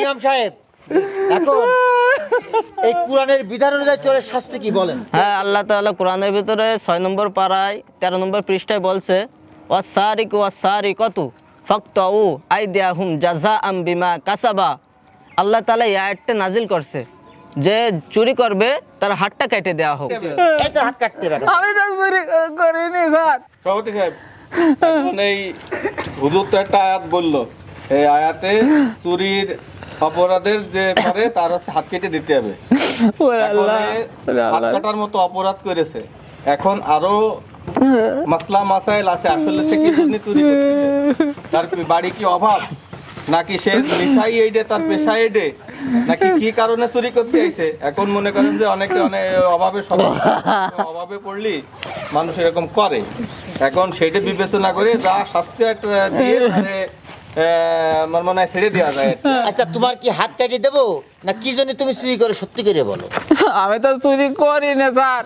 ইমাম সাহেব এখন এই কোরআনের বিধান অনুযায়ী চোরের শাস্তি কি বলেন? হ্যাঁ আল্লাহ তাআলা কোরআনের ভিতরে ছয় নম্বর পাড়ায় তেরো নম্বর পৃষ্ঠায় বলছে ওয়াসারিক ওয়াসারিকতু ফাকতাউ আইদিয়াহুম জাযাআম বিমা কাসাবা। আল্লাহ তাআলা এই আয়াতটা নাজিল করছে যে চুরি করবে তার হাতটা কেটে দেওয়া হোক। হাত কাটতে হবে। আমি তো চুরি করিনি স্যার। সভাপতি সাহেব এখন এই হুজুর তো একটা আয়াত বলল এই আয়াতে চুরির অপরাধের যে পারে তার হচ্ছে হাত কেটে দিতে হবে। হাত কাটার মতো অপরাধ করেছে। এখন আরও মাসলা মাসাইল আছে আসলে সে কি জন্য চুরি করতেছে? তার বাড়ি কি অভাব? নাকি সে নেশাই এইডে তার পেশা এইডে? নাকি কি কারণে চুরি করতে আইছে? এখন মনে করেন যে অনেকে অনেক অভাবে সবাই অভাবে পড়লি মানুষ এরকম করে। এখন সেটা বিবেচনা করে যা শাস্তি একটা দিয়ে আমার মনে হয় ছেড়ে দেওয়া যায়। আচ্ছা তোমার কি হাত দেবো? না কি জন্য তুমি চুরি করে? সত্যি করে বলো। আমি তো চুরি করি না স্যার